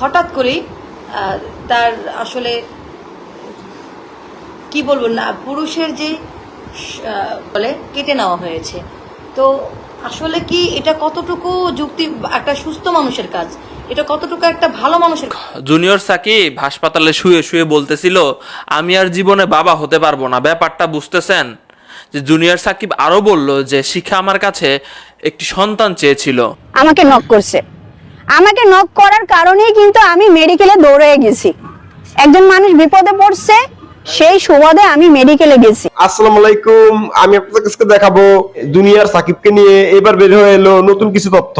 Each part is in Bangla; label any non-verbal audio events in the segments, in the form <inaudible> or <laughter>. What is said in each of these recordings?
হঠাৎ করেই তার আসলে কি বলব না পুরুষের যে বলে কেটে নেওয়া হয়েছে। তো আসলে কি এটা কতটুকু যুক্তি একটা সুস্থ মানুষের কাজ? এটা কতটুকু একটা ভালো মানুষের জুনিয়র সাকিব হাসপাতালে শুয়ে শুয়ে বলতেছিল আমি আর জীবনে বাবা হতে পারব না। ব্যাপারটা বুঝতেছেন? যে জুনিয়র সাকিব আরও বলল যে শিখা আমার কাছে একটি সন্তান চেয়েছিল। আমাকে নক করছে। আমাকে নক করার কারণেই কিন্তু আমি মেডিকেলে দৌড়ে গেছি। একজন মানুষ বিপদে পড়ছে, সেই সুবাদে আমি মেডিকেলে গেছি। আসসালামু আলাইকুম, আমি আপনাদের কাছে দেখাবো দুনিয়ার সাকিবকে নিয়ে এবার বের হয়ে এলো নতুন কিছু তথ্য।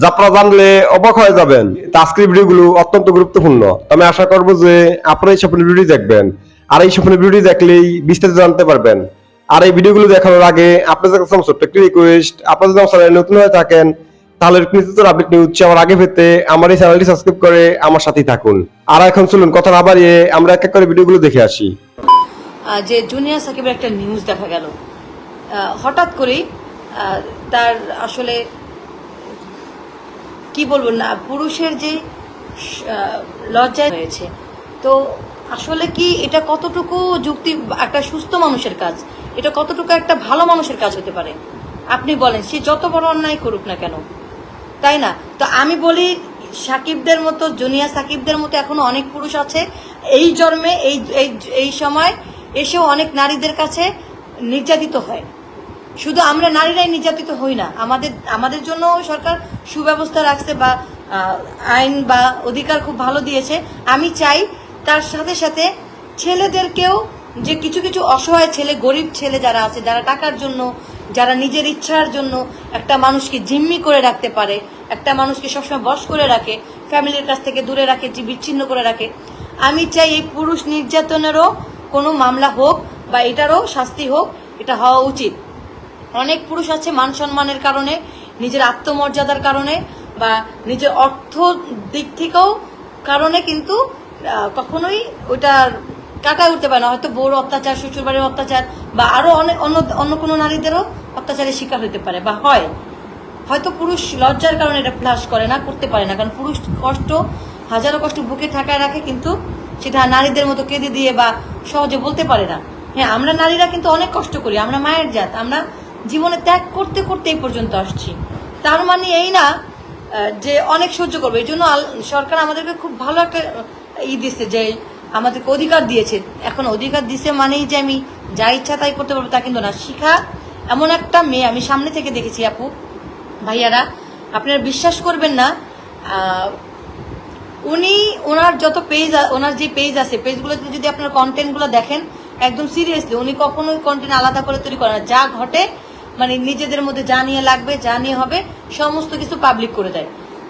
যা আপনারা জানলে অবাক হয়ে যাবেন। আজকের ভিডিওগুলো অত্যন্ত গুরুত্বপূর্ণ। আমি আশা করব যে আপনারা এই স্বপ্নের ভিডিও দেখবেন। আর এই স্বপ্নের ভিডিও দেখলেই বিস্তারিত জানতে পারবেন। আর এই ভিডিওগুলো দেখানোর আগে আপনাদের কাছে একটি রিকোয়েস্ট যদি নতুন হয়ে থাকেন তাহলে আপডেট আমার আগে আমার এই চ্যানেলটি সাবস্ক্রাইব করে আমার সাথেই থাকুন। আর এখন চলুন, কথা না বাড়িয়ে আমরা এক এক করে ভিডিওগুলো দেখে আসি। যে জুনিয়র সাকিবের একটা নিউজ দেখা গেল। হঠাৎ করেই তার আসলে কি বলব না, পুরুষের যে তো আসলে কি এটা কতটুকু যুক্তি, একটা সুস্থ মানুষের কাজ? এটা কতটুকু একটা ভালো মানুষের কাজ হতে পারে? আপনি বলেন, সে যত বড় অন্যায় করুক না কেন? তাই না? তো আমি বলি সাকিবদের মতো জুনিয়া সাকিবদের মতো এখনও অনেক পুরুষ আছে। এই জন্মে, এই এই এই সময় এসেও অনেক নারীদের কাছে নির্যাতিত হয়। শুধু আমরা নারীরাই নির্যাতিত হই না, আমাদের আমাদের জন্য সরকার সুব্যবস্থা রাখছে বা আইন বা অধিকার খুব ভালো দিয়েছে। আমি চাই তার সাথে সাথে ছেলেদেরকেও যে কিছু কিছু অসহায় ছেলে, গরিব ছেলে যারা আছে, যারা টাকার জন্য যারা নিজের ইচ্ছার জন্য একটা মানুষকে জিম্মি করে রাখতে পারে, একটা মানুষকে সবসময় বশ করে রাখে, ফ্যামিলির কাছ থেকে দূরে রাখে বিচ্ছিন্ন করে রাখে, আমি চাই এই পুরুষ নির্যাতনেরও কোনো মামলা হোক বা এটারও শাস্তি হোক, এটা হওয়া উচিত। অনেক পুরুষ আছে মান সম্মানের কারণে, নিজের আত্মমর্যাদার কারণে বা নিজের অর্থ দিক থেকেও কারণে কিন্তু কখনোই ওইটার কাটায় উঠতে পারে না, হয়তো বউর অত্যাচার, শ্বশুরবাড়ির অত্যাচার, বা আরও অনেক অন্য অন্য কোনো নারীদেরও অত্যাচারের শিকার হতে পারে, বা হয়। হয়তো পুরুষ লজ্জার কারণে এটা ফ্লাশ করে না, করতে পারে না, কারণ পুরুষ কষ্ট, হাজারো কষ্ট বুকে ঠাকায় রাখে, কিন্তু সেটা নারীদের মতো কেঁদে দিয়ে বা সহজে বলতে পারে না। হ্যাঁ আমরা নারীরা কিন্তু অনেক কষ্ট করি, আমরা মায়ের জাত, আমরা জীবনে ত্যাগ করতে করতে এই পর্যন্ত আসছি। তার মানে এই না যে অনেক সহ্য করবে, এই জন্য সরকার আমাদেরকে খুব ভালো একটা ই দিচ্ছে যে আমাদেরকে অধিকার দিয়েছে এখন অধিকার দিছে মানেই যে আমি যা ইচ্ছা তাই করতে পারব তা কিন্তু না। শিখা, এমন একটা মেয়ে আমি সামনে থেকে দেখেছি আপু। ভাইয়ারা, আপনারা বিশ্বাস করবেন না উনি ওনার যত পেজ ওনার যে পেজ আছে পেজগুলোতে যদি আপনার কন্টেন্টগুলো দেখেন, একদম সিরিয়াসলি উনি কখনোই কন্টেন্ট আলাদা করে তৈরি করে না। যা ঘটে মানে নিজেদের মধ্যে যা নিয়ে লাগবে, যা নিয়ে হবে, সমস্ত কিছু পাবলিক করে দেয়।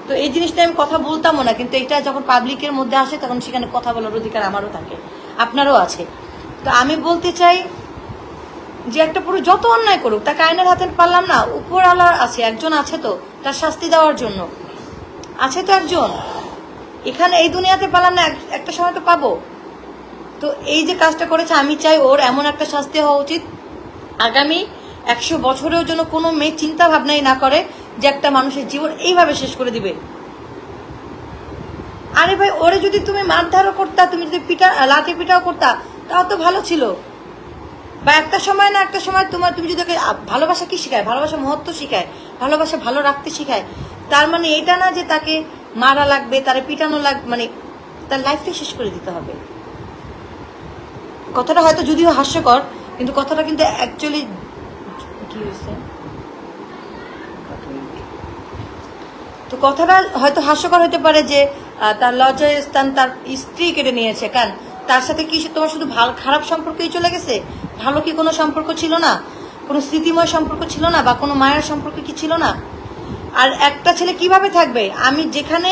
তো এই জিনিসটা আমি কথা বলতামও না, কিন্তু এটা যখন পাবলিকের মধ্যে আসে, তখন সেখানে কথা বলার অধিকার আমারও থাকে, আপনারও আছে। তো আমি বলতে চাই যে একটা পুরো যত অন্যায় করুক, তাকে আইনের হাতে পারলাম না উপর আলার আছে, একজন আছে তো, তার শাস্তি দেওয়ার জন্য। আছে তো একজন। এখানে এই দুনিয়াতে পেলাম না, এক- একটা সময় তো পাবো। তো এই যে কাজটা করেছে, আমি চাই ওর এমন একটা শাস্তি হওয়া উচিত। আগামী একশো বছরেও যেন কোনো মেয়ে চিন্তা ভাবনাই না করে যে একটা মানুষের জীবন এইভাবে শেষ করে দিবে। আরে ভাই, ওরে যদি তুমি মারধারও করতা, তুমি যদি পিটা লাঠি পিটাও করতা, তাও তো ভালো ছিল। বা একটা সময় না একটা সময় তোমার, তুমি যদি ভালোবাসা কি শেখায়? ভালোবাসা মহত্ব শেখায়? ভালোবাসা ভালো রাখতে শেখায়? তার মানে এটা না যে তাকে মারা লাগবে, তারে পিটানো লাগ মানে তার লাইফটা শেষ করে দিতে হবে। কথাটা হয়তো যদিও হাস্যকর, কিন্তু কথাটা কিন্তু অ্যাকচুয়ালি কি হয়েছে? তো কথাটা হয়তো হাস্যকর হতে পারে যে তার লজ্জায় স্থান তার স্ত্রী কেটে নিয়েছে। কেন? তার সাথে কি তোমার শুধু ভালো খারাপ সম্পর্কই চলে গেছে? ভালো কি কোনো সম্পর্ক ছিল না? কোনো স্মৃতিময় সম্পর্ক ছিল না? বা কোনো মায়ের সম্পর্ক কি ছিল না? আর একটা ছেলে কীভাবে থাকবে? আমি যেখানে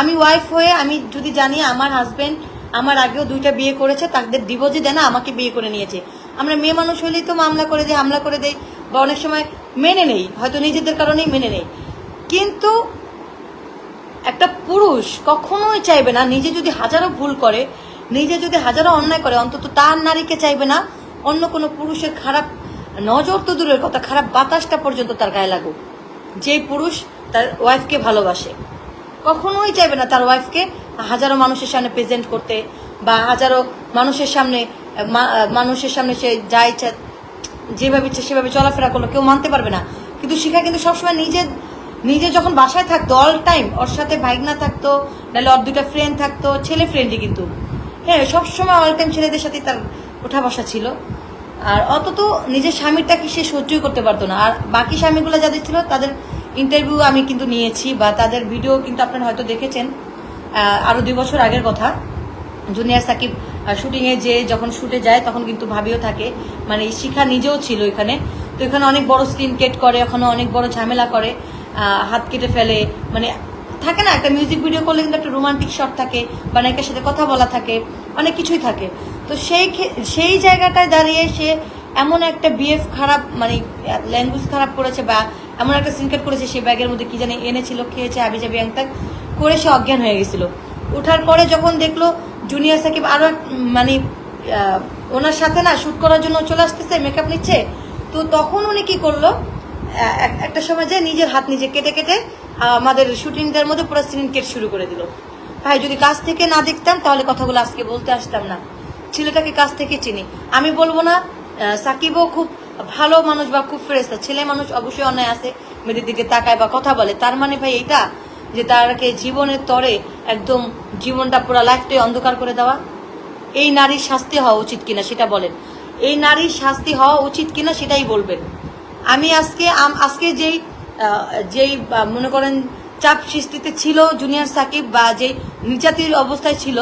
আমি ওয়াইফ হয়ে আমি যদি জানি আমার হাজব্যান্ড আমার আগেও দুইটা বিয়ে করেছে, তাদের ডিভোর্সই দেয় না আমাকে বিয়ে করে নিয়েছে। আমরা মেয়ে মানুষ হলেই তো মামলা করে দেয় হামলা করে দেয় বা অনেক সময় মেনে নেই, হয়তো নিজেদের কারণেই মেনে নেই। কিন্তু একটা পুরুষ কখনোই চাইবে না, নিজে যদি হাজারো ভুল করে, নিজে যদি হাজারো অন্যায় করে, অন্তত তার নারীকে চাইবে না, অন্য কোনো পুরুষের খারাপ নজর তো দূরের কথা, খারাপ বাতাসটা পর্যন্ত তার গায়ে লাগুক। যে পুরুষ তার ওয়াইফকে ভালোবাসে, কখনোই চাইবে না তার ওয়াইফকে হাজারো মানুষের সামনে প্রেজেন্ট করতে বা হাজারো মানুষের সামনে মানুষের সামনে সে যা ইচ্ছা, যেভাবে সেভাবে চলাফেরা করল, কেউ মানতে পারবে না। কিন্তু শিখা কিন্তু সবসময় নিজে নিজে যখন বাসায় থাকতো অল টাইম ওর সাথে ভাইগনা থাকতো, নাহলে ওর দুটা ফ্রেন্ড থাকতো, ছেলে ফ্রেন্ডই কিন্তু। হ্যাঁ সবসময় অল টাইম ছেলেদের সাথে তার ওঠা বসা ছিল। আর অত তো নিজের স্বামীরটাকে সে সহ্যই করতে পারতো না। আর বাকি স্বামীগুলো যাদের ছিল তাদের ইন্টারভিউ আমি কিন্তু নিয়েছি বা তাদের ভিডিও কিন্তু আপনারা হয়তো দেখেছেন আরও আরও দুই বছর আগের কথা। জুনিয়র সাকিব শুটিং এ যে যখন শুটে যায়, তখন কিন্তু ভাবিও থাকে। মানে শিখা নিজেও ছিল এখানে। তো এখানে অনেক বড় স্ক্রিন কেট করে ওখানে অনেক বড় ঝামেলা করে। হাত কেটে ফেলে মানে থাকে না, একটা মিউজিক ভিডিও করলে কিন্তু একটা রোমান্টিক শট থাকে, বা নায়িকার সাথে কথা বলা থাকে, অনেক কিছুই থাকে। তো সেই সেই জায়গাটায় দাঁড়িয়ে সে এমন একটা বিএফ খারাপ মানে ল্যাঙ্গুয়েজ খারাপ করেছে বা এমন একটা সিনকেট করেছে, সে ব্যাগের মধ্যে কি জানি এনেছিল, খেয়েছে, হাবি জাবি একটাক করে সে অজ্ঞান হয়ে গেছিল। ওঠার পরে যখন দেখল, জুনিয়র সাকিব আরও মানে ওনার সাথে না শ্যুট করার জন্য চলে আসতেছে মেকআপ নিচ্ছে, তো তখন উনি কি করল একটা সময় যে নিজের হাত নিজে কেটে কেটে আমাদের শুটিংটার মধ্যে পুরো সিন কেট শুরু করে দিল। ভাই, যদি কাছ থেকে না দেখতাম, তাহলে কথাগুলো আজকে বলতে আসতাম না। ছেলেটাকে কাছ থেকে চিনি। আমি বলব না সাকিবও খুব ভালো মানুষ বা খুব ফ্রেশ ছেলে মানুষ অবশ্যই অন্যায় আছে, মেয়েদের দিকে তাকায় বা কথা বলে। তার মানে ভাই এটা যে তারকে জীবনের তরে একদম জীবনটা পুরো লাইফটাই অন্ধকার করে দেওয়া। এই নারীর শাস্তি হওয়া উচিত কিনা সেটা বলেন। এই নারীর শাস্তি হওয়া উচিত কিনা সেটাই বলবেন। আমি আজকে আজকে যেই যেই মনে করেন চাপ সৃষ্টিতে ছিল জুনিয়র সাকিব বা যেই নির্যাতিত অবস্থায় ছিল,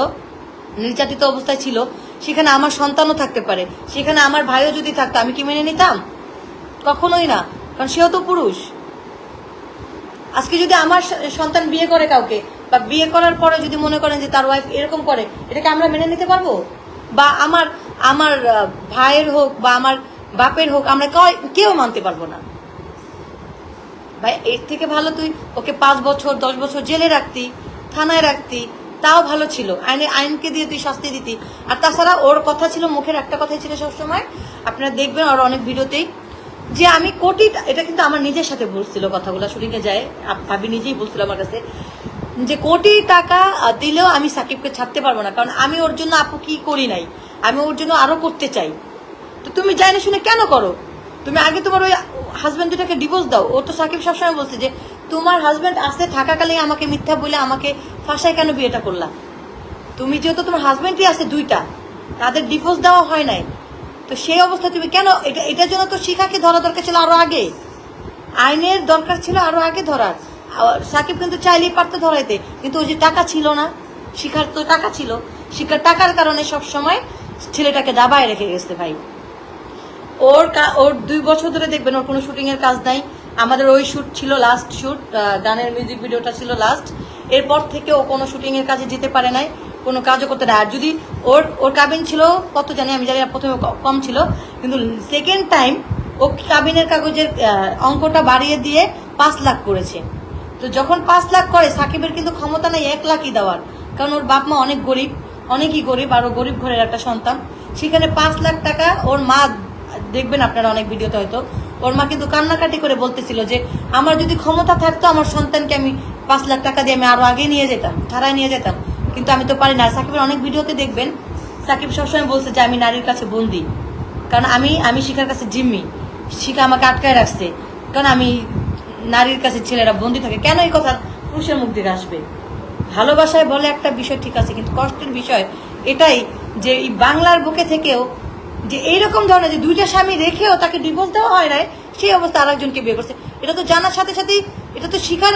নির্যাতিত অবস্থায় ছিল, সেখানে আমার সন্তানও থাকতে পারে। সেখানে আমার ভাইও যদি থাকতো, আমি কি মেনে নিতাম? কখনোই না, কারণ সেও তো পুরুষ। আজকে যদি আমার সন্তান বিয়ে করে কাউকে, বা বিয়ে করার পরে যদি মনে করেন যে তার ওয়াইফ এরকম করে, এটাকে আমরা মেনে নিতে পারব? বা আমার আমার ভাইয়ের হোক বা আমার বাপের হোক, আমরা কেউ মানতে পারব না। ভাই, এর থেকে ভালো তুই ওকে পাঁচ বছর, দশ বছর জেলে রাখতি, থানায় রাখতি, তাও ভালো ছিল। আইনে আইনকে দিয়ে তুই শাস্তি দিতি। আর তাছাড়া ওর কথা ছিল, মুখের একটা কথাই ছিল সবসময়। আপনারা দেখবেন ওর অনেক ভিডিওতেই যে আমি কোটি এটা কিন্তু আমার নিজের সাথে বলছিল কথাগুলো, শুটিংয়ে যায়। ভাবি নিজেই বলছিল আমার কাছে। যে কোটি টাকা দিলেও আমি সাকিবকে ছাড়তে পারব না, কারণ আমি ওর জন্য আপু কি করি নাই? আমি ওর জন্য আরও করতে চাই। তো তুমি জানি শুনে কেন করো? তুমি আগে তোমার ওই হাজব্যান্ড দুটাকে ডিভোর্স দাও। ও তো সাকিব সবসময় বলছে যে, তোমার হাজব্যান্ড আসতে থাকাকালে আমাকে মিথ্যা বলে আমাকে ফাঁসায় কেন বিয়েটা করলা? তুমি যেহেতু তোমার হাজব্যান্ডই আছে দুইটা, তাদের ডিভোর্স দেওয়া হয় নাই। তো সেই অবস্থা তুমি কেন, এটা, এটার জন্য তো শিখাকে ধরা দরকার ছিল আরও আগে। আইনের দরকার ছিল আরও আগে ধরার। সাকিব কিন্তু চাইলেই পারতো ধরাইতে, কিন্তু ওই যে টাকা ছিল না, শিখার তো টাকা ছিল। শিখার টাকার কারণে সব সময় ছেলেটাকে দাবায় রেখে গেছে ভাই। ওর ওর দুই বছর ধরে দেখবেন ওর কোনো শুটিং এর কাজ নাই। আমাদের ওই শুট ছিল লাস্ট শুট গানের মিউজিক ভিডিওটা ছিল লাস্ট এরপর থেকে ও কোনো শুটিং এর কাজে যেতে পারে নাই, কোনো কাজও করতে না। আর যদি ওর ওর কাবিন ছিল, কত জানি আমি জানি প্রথমে কম ছিল। কিন্তু সেকেন্ড টাইম ও কাবিনের কাগজের অঙ্কটা বাড়িয়ে দিয়ে পাঁচ লাখ করেছে। তো যখন পাঁচ লাখ করে, সাকিবের কিন্তু ক্ষমতা নেই এক লাখই দেওয়ার। কারণ ওর বাপ মা অনেক গরিব, অনেকই গরিব, আর ও গরিব ঘরের একটা সন্তান। সেখানে পাঁচ লাখ টাকা ওর মা দেখবেন আপনারা অনেক ভিডিওতে হয়তো। ওর মা কিন্তু কান্নাকাটি করে বলতেছিল যে, আমার যদি ক্ষমতা থাকতো, আমার সন্তানকে আমি পাঁচ লাখ টাকা দিয়ে আমি আরও আগে নিয়ে যেতাম ছাড়াই নিয়ে যেতাম। কিন্তু আমি তো পারি না। সাকিবের অনেক ভিডিওতে দেখবেন, সাকিব সবসময় বলছে যে, আমি নারীর কাছে বন্দি। কারণ আমি আমি শিখার কাছে জিম্মি। শিখা আমাকে আটকায় রাখছে। কারণ আমি নারীর কাছে ছেলেরা বন্দি থাকে। কেন এই কথা পুরুষের মুখ থেকে আসবে? ভালোবাসায় বলে একটা বিষয় ঠিক আছে, কিন্তু কষ্টের বিষয় এটাই যে, এই বাংলার বুকে থেকেও যে এইরকম ধরনের যে দুইটা স্বামী রেখেও তাকে ডিভোর্স দেওয়া হয় নাই, সেই অবস্থা আরেকজনকে বিয়ে করছে। এটা তো জানার সাথে সাথেই, এটা তো শিকার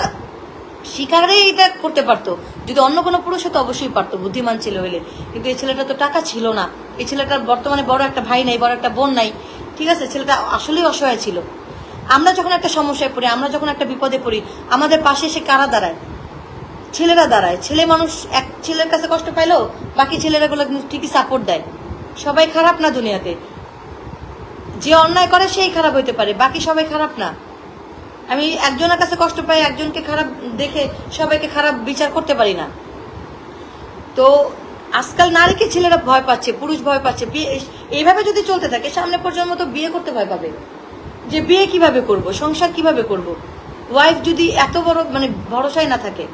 শিকারে এটা করতে পারতো। যদি অন্য কোনো পুরুষ হতো অবশ্যই পারতো, বুদ্ধিমান ছিল হলে। কিন্তু এই ছেলেটা তো টাকা ছিল না। এই ছেলেটার বর্তমানে বড় একটা ভাই নাই, বড় একটা বোন নাই। ঠিক আছে, ছেলেটা আসলেই অসহায় ছিল। আমরা যখন একটা সমস্যায় পড়ি, আমরা যখন একটা বিপদে পড়ি, আমাদের পাশে এসে কারা দাঁড়ায়? ছেলেরা দাঁড়ায়। ছেলে মানুষ এক ছেলের কাছে কষ্ট পাইলেও বাকি ছেলেরা গুলো ঠিকই সাপোর্ট দেয়। সবাই খারাপ না দুনিয়াতে? যে অন্যায় করে, সেই খারাপ হইতে পারে, বাকি সবাই খারাপ না। আমি একজনের কাছে কষ্ট পাই, একজনকে খারাপ দেখে সবাইকে খারাপ বিচার করতে পারি না। তো আজকাল নারীকে ছেলেরা ভয় পাচ্ছে, পুরুষ ভয় পাচ্ছে, বিয়ে এইভাবে যদি চলতে থাকে, সামনে প্রজন্ম তো বিয়ে করতে ভয় পাবে। যে বিয়ে কীভাবে করব, সংসার কীভাবে করব? ওয়াইফ যদি এত বড় মানে ভরসায় না থাকে।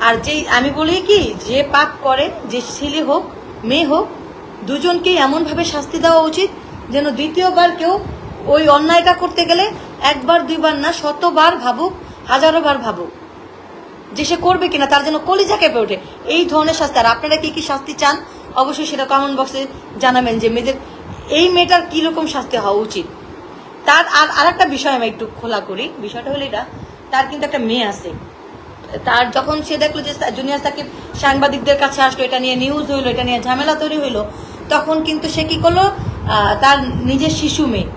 আর যে আমি বলি কি, যে পাপ করে, যে ছেলে হোক মেয়ে হোক, দুজনকেই এমনভাবে শাস্তি দেওয়া উচিত যেন দ্বিতীয়বার কেউ ওই অন্যায়টা করতে গেলে একবার, দুইবার না, শতবার ভাবুক হাজারো বার ভাবুক যে সে করবে কিনা, তার জন্য কলিজা কেঁপে ওঠে। এই ধরনের শাস্তি, আর আপনারা কি কি শাস্তি চান? অবশ্যই সেটা কমেন্ট বক্সে জানাবেন যে মেয়েদের এই মেয়েটার কীরকম শাস্তি হওয়া উচিত। তার আর আর আরেকটা বিষয় আমি একটু খোলা করি। বিষয়টা হলো এটা, তার কিন্তু একটা মেয়ে আছে। তার যখন সে দেখল যে জুনিয়র সাকিব সাংবাদিকদের কাছে আসলো, এটা নিয়ে নিউজ হইল, এটা নিয়ে ঝামেলা তৈরি হইল, তখন কিন্তু সে কি করল? তার নিজের শিশু মেয়ে,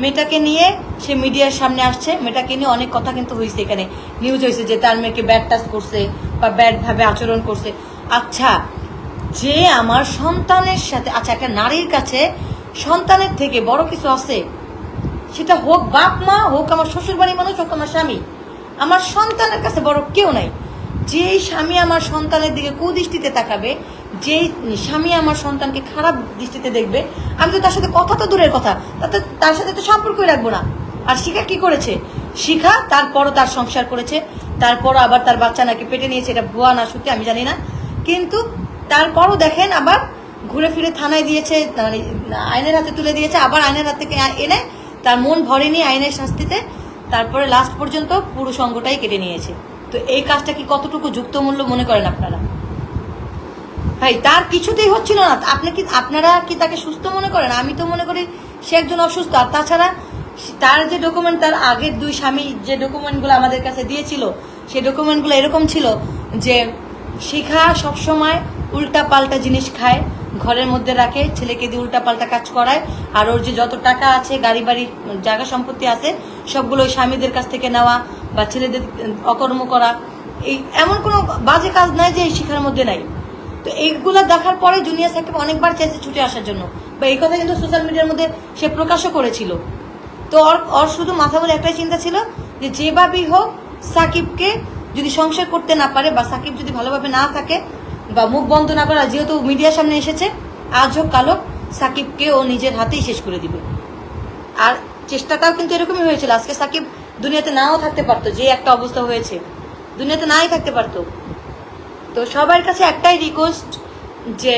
মেয়েটাকে নিয়ে সে মিডিয়ার সামনে আসছে। মেয়েটাকে নিয়ে অনেক কথা কিন্তু হয়েছে এখানে। নিউজ হয়েছে যে তার মেয়েকে ব্যাড টাচ করছে বা ব্যাড ভাবে আচরণ করছে। আচ্ছা যে আমার সন্তানের সাথে আচ্ছা একটা নারীর কাছে সন্তানের থেকে বড় কিছু আছে, সেটা হোক বাপ মা, হোক আমার শ্বশুর বাড়ির মানুষ, হোক আমার স্বামী আমার সন্তানের কাছে বড় কেউ নাই। যেই স্বামী আমার সন্তানের দিকে কুদৃষ্টিতে তাকাবে, যেই স্বামী আমার সন্তানকে খারাপ দৃষ্টিতে দেখবে, আমি তো তার সাথে কথা তো দূরের কথা, তাতে তার সাথে তো সম্পর্কই রাখব না। আর শিখা কি করেছে? শিখা তারপরও তার সংসার করেছে, তারপরও আবার তার বাচ্চা নাকি পেটে নিয়েছে, এটা ভুয়া না সত্যি, আমি জানি না। কিন্তু তারপরও দেখেন আবার ঘুরে ফিরে থানায় দিয়েছে মানে আইনের হাতে তুলে দিয়েছে, আবার আইনের হাত থেকে এনে তার মন ভরেনি আইনের শাস্তিতে। তারপরে লাস্ট পর্যন্ত পুরো সঙ্গটাই কেটে নিয়েছে। তো এই কাজটা কি কতটুকু যুক্তমূল্য মনে করেন আপনারা? ভাই, তার কিছুতেই হচ্ছিল না। আপনি কি, আপনারা কি তাকে সুস্থ মনে করেন? আমি তো মনে করি সে একজন অসুস্থ। আর তাছাড়া তার যে ডকুমেন্ট তার আগের দুই স্বামী যে ডকুমেন্টগুলো আমাদের কাছে দিয়েছিল সেই ডকুমেন্টগুলো এরকম ছিল যে শিখা সবসময় উল্টা পাল্টা জিনিস খায়, ঘরের মধ্যে রাখে, ছেলেকে দিয়ে উল্টা পাল্টা কাজ করায়, আর ওর যে যত টাকা আছে, গাড়ি বাড়ি জায়গা সম্পত্তি আছে সবগুলো স্বামীদের কাছ থেকে নেওয়া বা ছেলেদের অকর্ম করা, এই এমন কোনো বাজে কাজ নাই যে এই শিখার মধ্যে নাই। তো এইগুলো দেখার পরে জুনিয়র সাকিব অনেকবার চাইছে ছুটে আসার জন্য। বা এই কথা কিন্তু সোশ্যাল মিডিয়ার মধ্যে সে প্রকাশও করেছিল। তো ওর ওর শুধু মাথা বলে একটাই চিন্তা ছিল যে যেভাবেই হোক সাকিবকে যদি সংসার করতে না পারে বা সাকিব যদি ভালোভাবে না থাকে বা মুখ বন্ধ না করা যেহেতু মিডিয়ার সামনে এসেছে, আজ হোক কাল হোক সাকিবকে ও নিজের হাতেই শেষ করে দিবে। আর চেষ্টাটাও কিন্তু এরকমই হয়েছিল। আজকে সাকিব দুনিয়াতে নাও থাকতে পারতো, যে একটা অবস্থা হয়েছে। দুনিয়াতে নাই থাকতে পারতো। তো সবার কাছে একটাই রিকোয়েস্ট যে,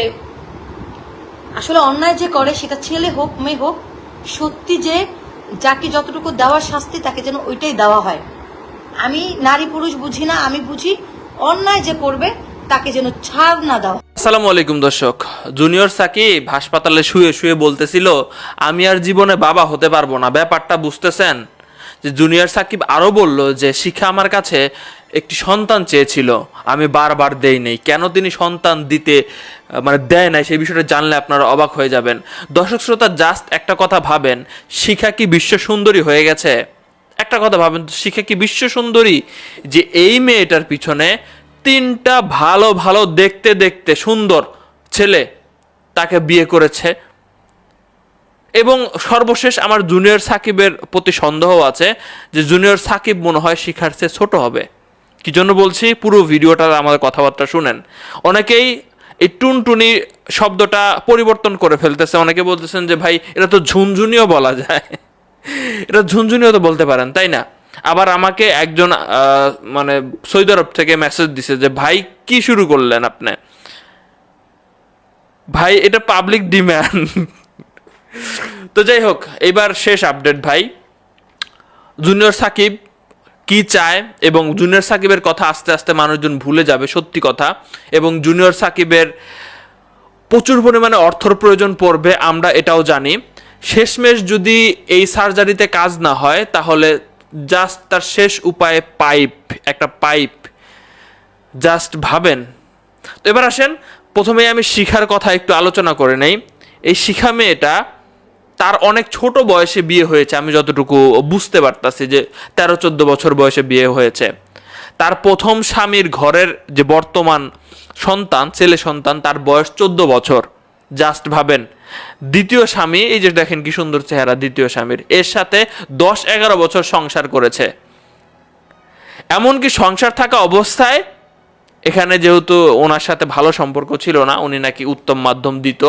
আসলে অন্যায় যে করে, সেটা ছেলে হোক, মেয়ে হোক, সত্যি যে যাকে যতটুকু দেওয়ার শাস্তি, তাকে যেন ওইটাই দেওয়া হয়। আমি নারী পুরুষ বুঝি না, আমি বুঝি অন্যায় যে করবে, তাকে যেন ছাড় না দেওয়া আসসালামু আলাইকুম দর্শক। জুনিয়র সাকিব হাসপাতালে শুয়ে শুয়ে বলতেছিল, আমি আর জীবনে বাবা হতে পারব না। ব্যাপারটা বুঝতেছেন? যে জুনিয়র সাকিব আরও বলল যে, শিখা আমার কাছে একটি সন্তান চেয়েছিল, আমি বারবার দেই নেই। কেন তিনি সন্তান দিতে মানে দেয় নাই, সেই বিষয়টা জানলে আপনারা অবাক হয়ে যাবেন। দর্শক শ্রোতা জাস্ট একটা কথা ভাবেন, শিখা কি বিশ্ব সুন্দরী হয়ে গেছে? একটা কথা ভাবেন, শিখা কি বিশ্ব সুন্দরী? যে এই মেয়েটার পিছনে তিনটা ভালো ভালো, দেখতে দেখতে সুন্দর ছেলে তাকে বিয়ে করেছে। এবং সর্বশেষ আমার জুনিয়র সাকিবের প্রতি সন্দেহ আছে যে জুনিয়র সাকিব মনে হয় শিখার চেয়ে ছোট হবে। কি জন্য বলছি, পুরো ভিডিওটার আমাদের কথাবার্তা শুনেন। অনেকেই এই টুনটুনি শব্দটা পরিবর্তন করে ফেলতেছে। অনেকে বলতেছেন যে, ভাই, এটা তো ঝুনঝুনিও বলা যায়। <laughs> এটা ঝুনঝুনিও তো বলতে পারেন, তাই না? আবার আমাকে একজন মানে সৌদি আরব থেকে মেসেজ দিছে যে, ভাই, কি শুরু করলেন আপনি? ভাই, এটা পাবলিক ডিম্যান্ড তো যাই হোক, এবার শেষ আপডেট ভাই। জুনিয়র সাকিব কি চায় এবং জুনিয়র সাকিবের কথা আস্তে আস্তে মানুষজন ভুলে যাবে, সত্যি কথা। এবং জুনিয়র সাকিবের প্রচুর পরিমাণে অর্থর প্রয়োজন পড়বে, আমরা এটাও জানি। শেষমেশ যদি এই সার্জারিতে কাজ না হয়, তাহলে জাস্ট তার শেষ উপায়ে পাইপ একটা পাইপ জাস্ট ভাবেন। তো এবার আসেন প্রথমে আমি শিখার কথা একটু আলোচনা করে নেই। এই শিখা মেয়েটা তার অনেক ছোট বয়সে বিয়ে হয়েছে, আমি যতটুকু বুঝতে পারতাছি যে তেরো চোদ্দ বছর বয়সে বিয়ে হয়েছে। তার প্রথম স্বামীর ঘরের যে বর্তমান সন্তান, ছেলে সন্তান, তার বয়স চোদ্দ বছর। জাস্ট ভাবেন। দ্বিতীয় স্বামী, এই যে দেখেন কি সুন্দর চেহারা দ্বিতীয় স্বামীর, এর সাথে দশ এগারো বছর সংসার করেছে। এমনকি সংসার থাকা অবস্থায় এখানে যেহেতু ওনার সাথে ভালো সম্পর্ক ছিল না, উনি নাকি উত্তম মাধ্যম দিত।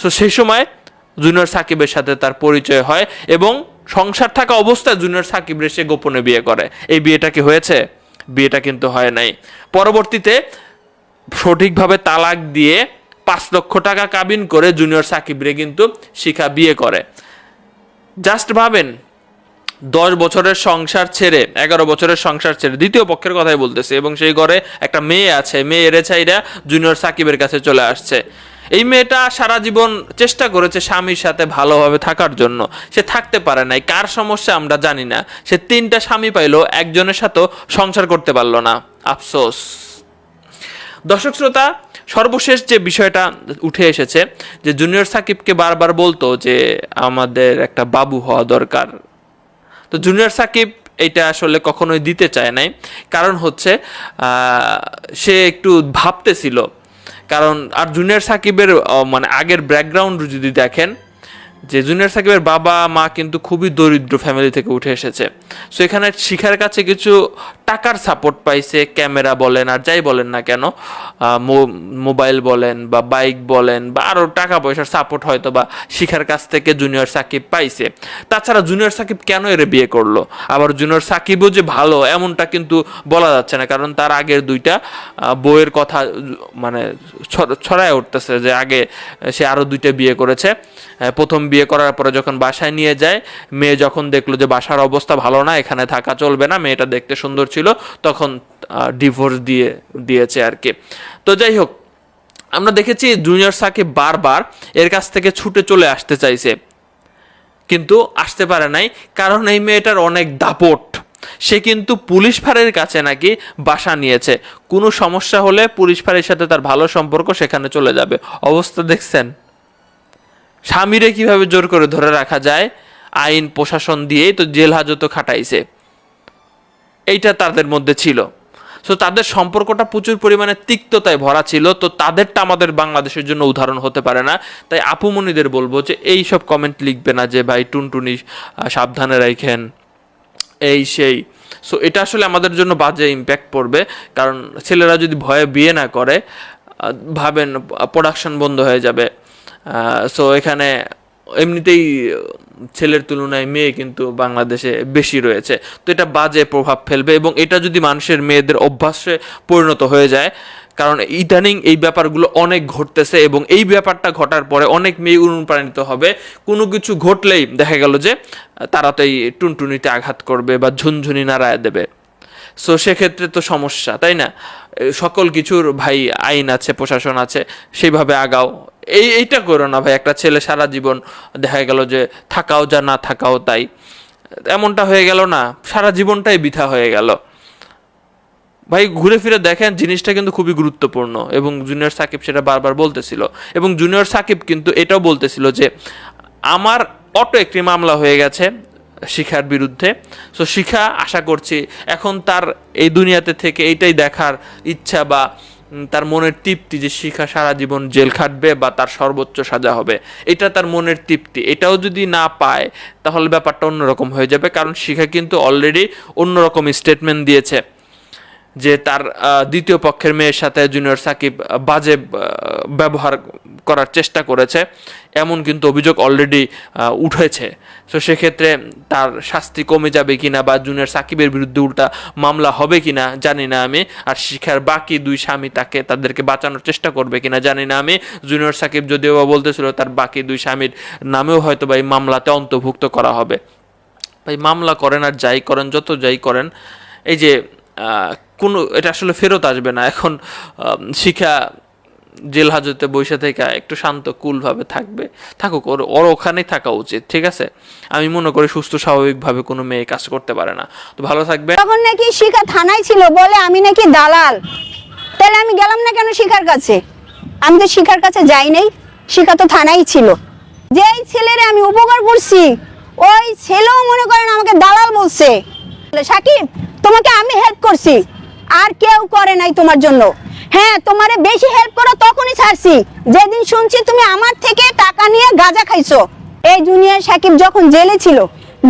সো সেই সময় জুনিয়র সাকিবের সাথে তার পরিচয় হয় এবং সংসার থাকা অবস্থায় জুনিয়র সাকিব সে গোপনে বিয়ে করে। এই বিয়েটা কি হয়েছে? বিয়েটা কিন্তু হয় নাই। পরবর্তীতে সঠিকভাবে তালাক দিয়ে পাঁচ লক্ষ টাকা কাবিন করে জুনিয়র সাকিবরে কিন্তু শিখা বিয়ে করে। জাস্ট ভাবেন, দশ বছরের সংসার ছেড়ে, এগারো বছরের সংসার ছেড়ে, দ্বিতীয় পক্ষের কথাই বলতেছে এবং সেই ঘরে একটা মেয়ে আছে, মেয়ে এরে চাইরা জুনিয়র সাকিবের কাছে চলে আসছে। এই মেয়েটা সারা জীবন চেষ্টা করেছে স্বামীর সাথে ভালোভাবে থাকার জন্য। সে থাকতে পারে নাই, কার সমস্যা আমরা জানি না। সে তিনটা স্বামী পাইলো, একজনের সাথেও সংসার করতে পারল না। আফসোস। দর্শক শ্রোতা সর্বশেষ যে বিষয়টা উঠে এসেছে, যে জুনিয়র সাকিবকে বারবার বলতো যে আমাদের একটা বাবু হওয়া দরকার। তো জুনিয়র সাকিব এটা আসলে কখনোই দিতে চায় নাই। কারণ হচ্ছে সে একটু ভাবতেছিল। কারণ, আর জুনিয়র সাকিবের মানে আগের ব্যাকগ্রাউন্ড যদি দেখেন, যে জুনিয়র সাকিবের বাবা, মা কিন্তু খুবই দরিদ্র ফ্যামিলি থেকে উঠে এসেছে। সো এখানে শিখার কাছে কিছু টাকার সাপোর্ট পাইছে ক্যামেরা বলেন আর যাই বলেন না কেন মোবাইল বলেন বা বাইক বলেন বা আরও টাকা পয়সার সাপোর্ট হয়তো বা শিখার কাছ থেকে জুনিয়র সাকিব পাইছে। তাছাড়া জুনিয়র সাকিব কেন এর বিয়ে করল? আবার জুনিয়র সাকিবও যে ভালো, এমনটা কিন্তু বলা যাচ্ছে না, কারণ তার আগের দুইটা বইয়ের কথা মানে ছড়- ছড়ায় উঠতেছে যে আগে সে আরও দুইটা বিয়ে করেছে। প্রথম বিয়ে করার পরে যখন বাসায় নিয়ে যায়, মেয়ে যখন দেখল যে বাসার অবস্থা ভালো না, এখানে থাকা চলবে না, মেয়েটা দেখতে সুন্দর ছিল তখন ডিভোর্স দিয়ে, দিয়েছে আর কি। তো যাই হোক, আমরা দেখেছি জুনিয়র সাকিব বারবার এর কাছ থেকে ছুটে চলে আসতে চাইছে। কিন্তু আসতে পারে নাই, কারণ এই মেয়েটার অনেক দাপট। সে কিন্তু পুলিশ ফাঁড়ির কাছে নাকি বাসা নিয়েছে। কোনো সমস্যা হলে পুলিশ ফাঁড়ির সাথে তার ভালো সম্পর্ক সেখানে চলে যাবে। অবস্থা দেখছেন? স্বামীরে কীভাবে জোর করে ধরে রাখা যায়? আইন, প্রশাসন দিয়েই তো জেল হাজতও খাটাইছে। এইটা তাদের মধ্যে ছিল। সো তাদের সম্পর্কটা প্রচুর পরিমাণে তিক্ততায় ভরা ছিল। তো তাদেরটা আমাদের বাংলাদেশের জন্য উদাহরণ হতে পারে না। তাই আপুমনিদের বলব যে, এই সব কমেন্ট লিখবে না যে, ভাই, টুনটুনি সাবধানে রাখেন এই সেই। সো এটা আসলে আমাদের জন্য বাজে ইম্প্যাক্ট পড়বে। কারণ ছেলেরা যদি ভয়ে বিয়ে না করে ভাবেন প্রোডাকশন বন্ধ হয়ে যাবে। সো এখানে এমনিতেই, ছেলের তুলনায় মেয়ে কিন্তু বাংলাদেশে বেশি রয়েছে। তো এটা বাজে প্রভাব ফেলবে এবং এটা যদি মানুষের মেয়েদের অভ্যাসে পরিণত হয়ে যায়, কারণ ইদানিং এই ব্যাপারগুলো অনেক ঘটতেছে এবং এই ব্যাপারটা ঘটার পরে অনেক মেয়ে অনুপ্রাণিত হবে। কোনো কিছু ঘটলেই দেখা গেল যে, তারা তো এই টুনটুনিতে আঘাত করবে বা ঝুনঝুনি নাড়ায় দেবে। সো সেক্ষেত্রে তো সমস্যা, তাই না? সকল কিছুর ভাই আইন আছে, প্রশাসন আছে সেইভাবে আগাও। এই, এইটা করো না ভাই। একটা ছেলে সারা জীবন দেখা গেল যে থাকাও যা না থাকাও তাই। এমনটা হয়ে গেল না, সারা জীবনটাই বৃথা হয়ে গেল। ভাই, ঘুরে ফিরে দেখেন, জিনিসটা কিন্তু খুবই গুরুত্বপূর্ণ। এবং জুনিয়র সাকিব সেটা বারবার বলতেছিল। এবং জুনিয়র সাকিব কিন্তু এটাও বলতেছিল যে, আমার অটো একটি মামলা হয়ে গেছে শিখার বিরুদ্ধে। সো শিখা, আশা করছি এখন তার এই দুনিয়াতে থেকে এইটাই দেখার ইচ্ছা বা তার মনের তৃপ্তি যে শিখা সারা জীবন জেল খাটবে বা তার সর্বোচ্চ সাজা হবে। এটা তার মনের তৃপ্তি। এটাও যদি না পায়, তাহলে ব্যাপারটা অন্যরকম হয়ে যাবে। কারণ শিখা কিন্তু অলরেডি অন্যরকম স্টেটমেন্ট দিয়েছে। যে তার দ্বিতীয় পক্ষের মেয়ের সাথে জুনিয়র সাকিব বাজে ব্যবহার করার চেষ্টা করেছে। এমন কিন্তু অভিযোগ অলরেডি উঠেছে। তো সেক্ষেত্রে তার শাস্তি কমে যাবে কিনা বা জুনিয়র সাকিবের বিরুদ্ধে উল্টা মামলা হবে কিনা, জানি না আমি। আর শিখার বাকি দুই স্বামী তাকে, তাদেরকে বাঁচানোর চেষ্টা করবে কিনা, জানি না আমি। জুনিয়র সাকিব যদিও বা বলতেছিল তার বাকি দুই স্বামীর নামেও হয়তো বা এই মামলাতে অন্তর্ভুক্ত করা হবে। ভাই, মামলা করেন আর যাই করেন, যত যাই করেন, এই যে কোনো এটা আসলে ফেরত আসবে না। এখন শিখা জেল হাজতে বসে থেকে একটু শান্ত কুলভাবে থাকবে। থাকুক ওর ওর ওখানেই থাকা উচিত ঠিক আছে? আমি মনে করি সুস্থ স্বাভাবিকভাবে কোনো মেয়ে কাজ করতে পারে না। তো ভালো থাকবে তখন নাকি শিখা থানায় ছিল বলে আমি নাকি দালাল। তাহলে আমি গেলাম না কেন শিখার কাছে? আমি তো শিখার কাছে যাই নাই। শিখা তো থানায় ছিল। যেই ছেলেরে আমি উপকার করছি ওই ছেলেও মনে করেন আমাকে দালাল বলছে। বলে, সাকিব তোমাকে আমি হেল্প করছি। আর কেউ করে নাই তোমার জন্য। হ্যাঁ তোমারে বেশি হেল্প করো তখনই ছাড়ছি। যেদিন শুনছি তুমি আমার থেকে টাকা নিয়ে গাঁজা খাইছো। এই জুনিয়র সাকিব যখন জেলে ছিল,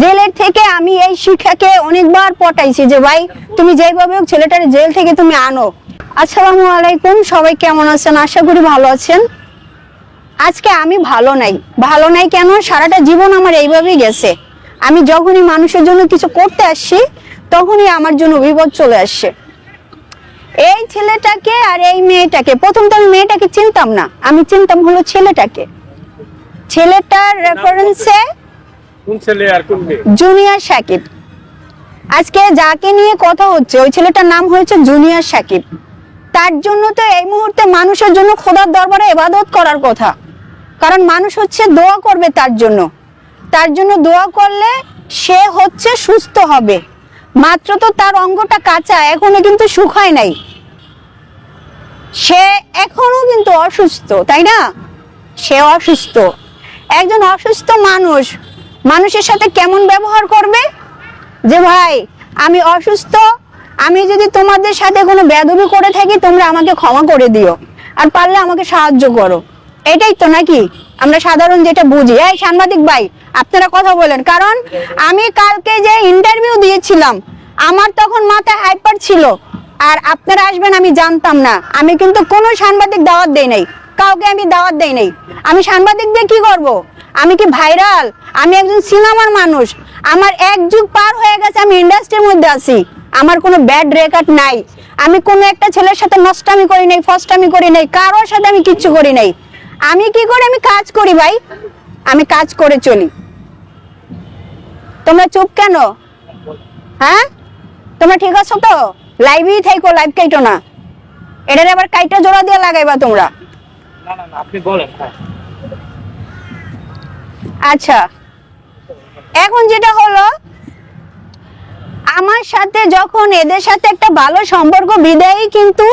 জেলের থেকে আমি এই শিক্ষাকে অনেকবার পটাইছি যে, ভাই, তুমি যেভাবে হোক ছেলেটার জেল থেকে তুমি আনো। আসসালামু আলাইকুম, সবাই কেমন আছেন? আশা করি ভালো আছেন। আজকে আমি ভালো নাই। ভালো নাই কেন? সারাটা জীবন আমার এইভাবেই গেছে। আমি যখনই মানুষের জন্য কিছু করতে আসছি, তখনই আমার জন্য বিপদ চলে আসছে। এই ছেলেটাকে আর এই মেয়েটাকে প্রথম তো আমি মেয়েটাকে চিনতাম না আমি চিনতাম হলো ছেলেটাকে। ছেলেটার রেফারেন্সে কোন ছেলে? আর কোন মেয়ে? জুনিয়র সাকিব আজকে যাকে নিয়ে কথা হচ্ছে ওই ছেলেটার নাম হয়েছে জুনিয়র সাকিব তার জন্য তো এই মুহূর্তে মানুষের জন্য খোদার দরবারে এবাদত করার কথা। কারণ মানুষ হচ্ছে দোয়া করবে তার জন্য। তার জন্য দোয়া করলে সে হচ্ছে সুস্থ হবে। মাত্র তো তার অঙ্গটা কাঁচা, এখনও কিন্তু শুকায় নাই। সে এখনও কিন্তু অসুস্থ, তাই না? সে অসুস্থ। একজন অসুস্থ মানুষ, মানুষের সাথে কেমন ব্যবহার করবে? যে ভাই, আমি অসুস্থ, আমি যদি তোমাদের সাথে কোনো বেদবি করে থাকি, তোমরা আমাকে ক্ষমা করে দিও। আর পারলে আমাকে সাহায্য করো। এটাই তো নাকি? আমরা সাধারণ যেটা বুঝি। এই সাংবাদিক ভাই, আপনারা কথা বলেন। কারণ আমি কালকে যে ইন্টারভিউ দিয়েছিলাম, আমার তখন মাথায় হাইপার ছিল। আর আপনারা আসবেন, আমি জানতাম না। আমি কিন্তু কোনো সাংবাদিক দাওয়াত দেই নাই। কাউকে আমি দাওয়াত দেই নাই। আমি সাংবাদিক দিয়ে কি করব? আমি কি ভাইরাল আমি একজন সিনেমার মানুষ। আমার এক যুগ পার হয়ে গেছে, আমি ইন্ডাস্ট্রির মধ্যে আছি। আমার কোনো ব্যাড রেকর্ড নাই। আমি কোনো একটা ছেলের সাথে নষ্টামি করি নাই, ফষ্টামি করি নাই, কারোর সাথে আমি কিচ্ছু করি নাই। আমি কি করে আমি কাজ করি ভাই? আমি কাজ করে চলি। তোমরা চুপ কেন? হ্যাঁ? তোমরা ঠিক আছো তো? লাইভই থাইকো লাইভ কাইটো না। এটার আবার কাইটা জোড়া দিয়ে লাগাইবা তোমরা। না না না আপনি বলেন হ্যাঁ। আচ্ছা। এখন যেটা হলো আমার সাথে যখন এদের সাথে একটা ভালো সম্পর্ক বিদায়ী কিন্তু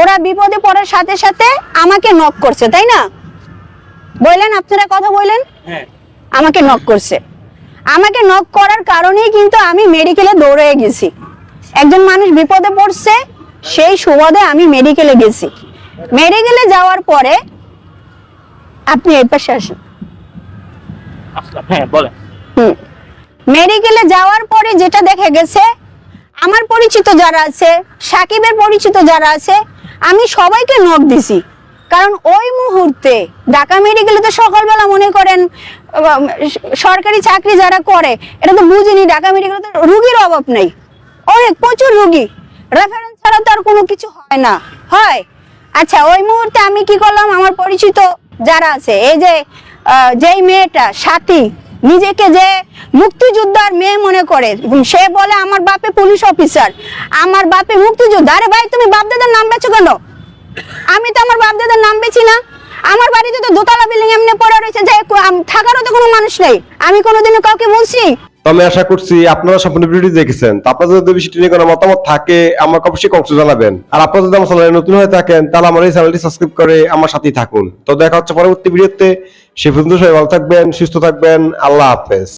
ওরা বিপদে পড়ার সাথে সাথে আমাকে নক করছে তাই না? বললেন আপনারা কথা বললেন? হ্যাঁ। আমাকে নক করছে। আমাকে নক করার কারণেই কিন্তু আমি মেডিকেলে দৌড়ে গেছি। একজন মানুষ বিপদে পড়ছে সেই সুবাদে আমি মেডিকেলে গেছি। মেডিকেলে যাওয়ার পরে আপনি এই পাশে আসুন। আসলাম হ্যাঁ মেডিকেলে যাওয়ার পরে যেটা দেখা গেছে আমার পরিচিত যারা আছে সাকিবের পরিচিত যারা আছে আমি সবাইকে নক দিছি। কারণ ওই মুহূর্তে ঢাকা মেডিকেলে তো সকালবেলা মনে করেন সরকারি চাকরি যারা করে এটা তো বুঝিনি ঢাকা মেডিকেলে তো রুগীর অভাব নেই। অনেক, প্রচুর রুগী। রেফারেন্স ছাড়া তো আর কোনো কিছু হয় না। হয়। আচ্ছা ওই মুহূর্তে আমি কি করলাম? আমার পরিচিত যারা আছে, এই যে যেই মেয়েটা, সাথী, নিজেকে যে মুক্তিযোদ্ধার মেয়ে মনে করে, সে বলে, আমার বাপে পুলিশ অফিসার। আমার বাপে মুক্তিযোদ্ধা। আরে ভাই, তুমি বাপদাদার নাম বেছো কেন? আমি তো আমার বাপদাদার নাম বেছি না। আমার বাড়িতে তো দোতলা বিল্ডিং এমনি পড়ে রয়েছে, যে থাকারও তো কোনো মানুষ নেই। আমি কোনোদিনও কাউকে বলছি? আমি আশা করছি আপনারা সম্পূর্ণ ভিডিওটি দেখেছেন। আপনাদের যদি বিষয়টি নিয়ে কোনো মতামত থাকে, আমাকে অবশ্যই কমেন্টে জানাবেন। আর আপনারা যদি আমার চ্যানেলে নতুন হয়ে থাকেন, তাহলে আমার এই চ্যানেলটি সাবস্ক্রাইব করে আমার সাথেই থাকুন। তো দেখা হচ্ছে পরবর্তী ভিডিওতে। সে পর্যন্ত সবাই ভালো থাকবেন, সুস্থ থাকবেন। আল্লাহ হাফেজ।